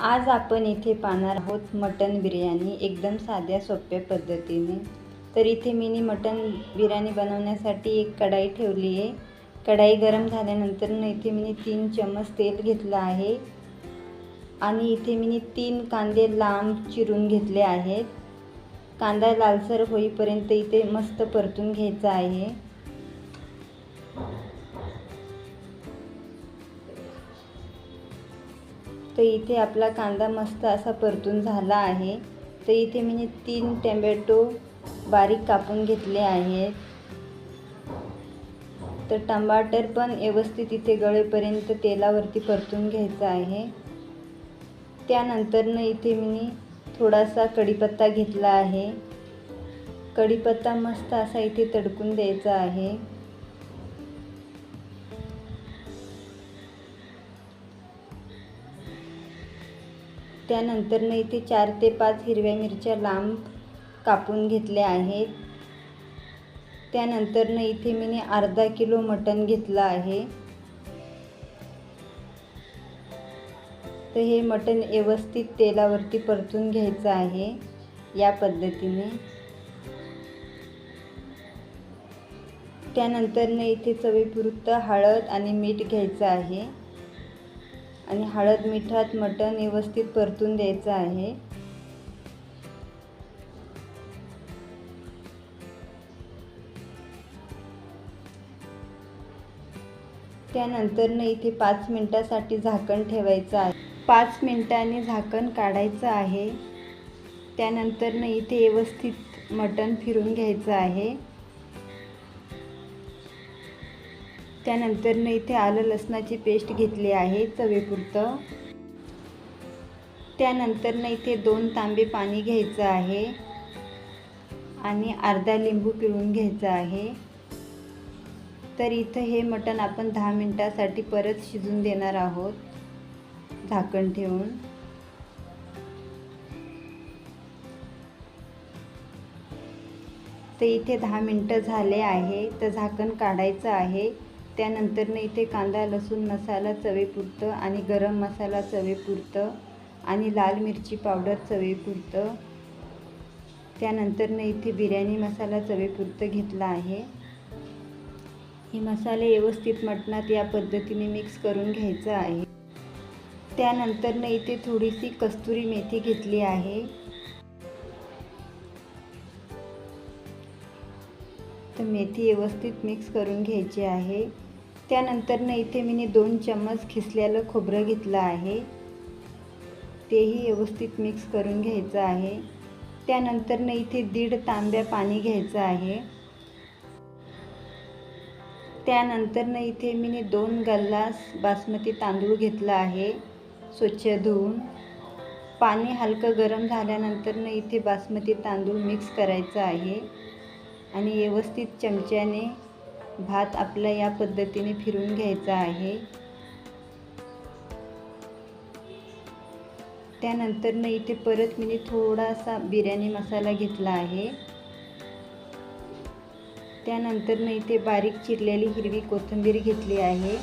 आज आपण इथे पाहणार आहोत मटन बिर्याणी एकदम साध्या सोप्या पद्धतीने. तर इथे मिनी मटन बिर्याणी बनवण्यासाठी एक कढाई ठेवली आहे. कढाई गरम झाल्यानंतर इथे मी तीन चम्मच तेल घेतलं आहे. आणि इथे मी तीन कांदे लांब चिरून घेतले आहेत. कांदा लालसर होईपर्यंत इथे मस्त परतून घ्यायचा आहे. तर इथे आपला कांदा मस्त असा परतून झाला आहे. तर इथे मी तीन टॅमॅटो बारीक कापून घेतले आहेत. तर टमाटर पण व्यवस्थित इथे गळेपर्यंत तेलावरती परतून घ्यायचं आहे. त्यानंतरनं इथे मी थोडासा कढीपत्ता घेतला आहे. कढीपत्ता मस्त असा इथे तडकून द्यायचा आहे. त्यानंतरनं इथे चार ते पाच हिरव्या मिरच्या लांब कापून घेतल्या आहेत. त्यानंतरनं इथे मी अर्धा किलो मटण घेतलं आहे. तर हे मटण व्यवस्थित तेलावरती परतून घ्यायचं आहे या पद्धतीने. त्यानंतरनं इथे चवीपुरतं हळद आणि मीठ घ्यायचं आहे. आणि हळद मिठात मटण व्यवस्थित परतून द्यायचं आहे. त्यानंतरनं इथे पाच मिनटासाठी झाकण ठेवायचं आहे. पाच मिनटांनी झाकण काढायचं आहे. त्यानंतरनं इथे व्यवस्थित मटण फिरून घ्यायचं आहे. त्यानंतरनं इथे आलं लसणाची पेस्ट घेतली आहे चवेपुरतं. त्यानंतरनं इथे दोन तांबे पाणी घ्यायचं आहे आणि अर्धा लिंबू पिळून घ्यायचा आहे. तर इथं हे मटण आपण दहा मिनटासाठी परत शिजून देणार आहोत झाकण ठेवून. तर इथे दहा मिनटं झाले आहे तर झाकण काढायचं आहे. त्यानंतरनं इथे कांदा लसूण मसाला चवेपुरतं आणि गरम मसाला चवेपुरतं आणि लाल मिरची पावडर चवेपुरतं. त्यानंतरनं इथे बिर्याणी मसाला चवेपुरतं घेतला आहे. हे मसाले व्यवस्थित मटणात या पद्धतीने मिक्स करून घ्यायचं आहे. त्यानंतरनं इथे थोडीशी कस्तुरी मेथी घेतली आहे. तर मेथी व्यवस्थित मिक्स करून घ्यायची आहे. त्यानंतरनं इथे मी दोन चम्मच खिसलेलं खोबरं घेतलं आहे. तेही व्यवस्थित मिक्स करून घ्यायचं आहे. त्यानंतरनं इथे दीड तांब्या पाणी घ्यायचं आहे. त्यानंतरनं इथे मी दोन गल्लास बासमती तांदूळ घेतला आहे. स्वच्छ धुवून. पाणी हलकं गरम झाल्यानंतरनं इथे बासमती तांदूळ मिक्स करायचं आहे. आणि व्यवस्थित चमच्याने भात आपला या पद्धतीने फिरून घ्यायचा आहे. त्यानंतरनं इथे परत मी थोडासा बिर्याणी मसाला घेतला आहे. त्यानंतरनं इथे बारीक चिरलेली हिरवी कोथिंबीर घेतली आहे.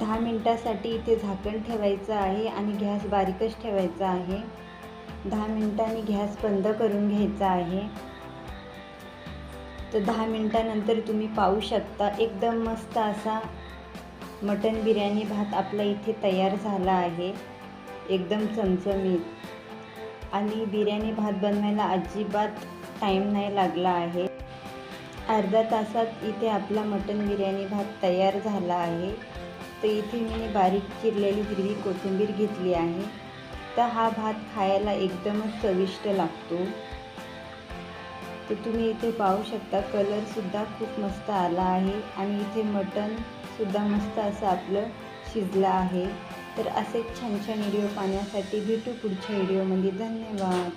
दहा मिनटासाठी इथे झाकण ठेवायचं आहे आणि गॅस बारीकच ठेवायचा आहे. दहा मिनटांनी गॅस बंद करून घ्यायचा आहे. तर दहा मिनटानंतर तुम्ही पाहू शकता. एकदम मस्त असा मटन बिर्याणी भात आपला इथे तयार झाला आहे. एकदम चमचमीत. आणि बिर्याणी भात बनवायला अजिबात टाईम नाही लागला आहे. अर्धा तासात इथे आपला मटन बिर्याणी भात तयार झाला आहे. तर इथे मी बारीक चिरलेली हिरवी कोथिंबीर घेतली आहे. तर हा भात खायला एकदमच चविष्ट लागतो. तर तुम्ही इथे पाहू शकता कलरसुद्धा खूप मस्त आला आहे. आणि इथे मटणसुद्धा मस्त असं आपलं शिजलं आहे. तर असेच छान छान व्हिडिओ पाहण्यासाठी भेटू पुढच्या व्हिडिओमध्ये धन्यवाद.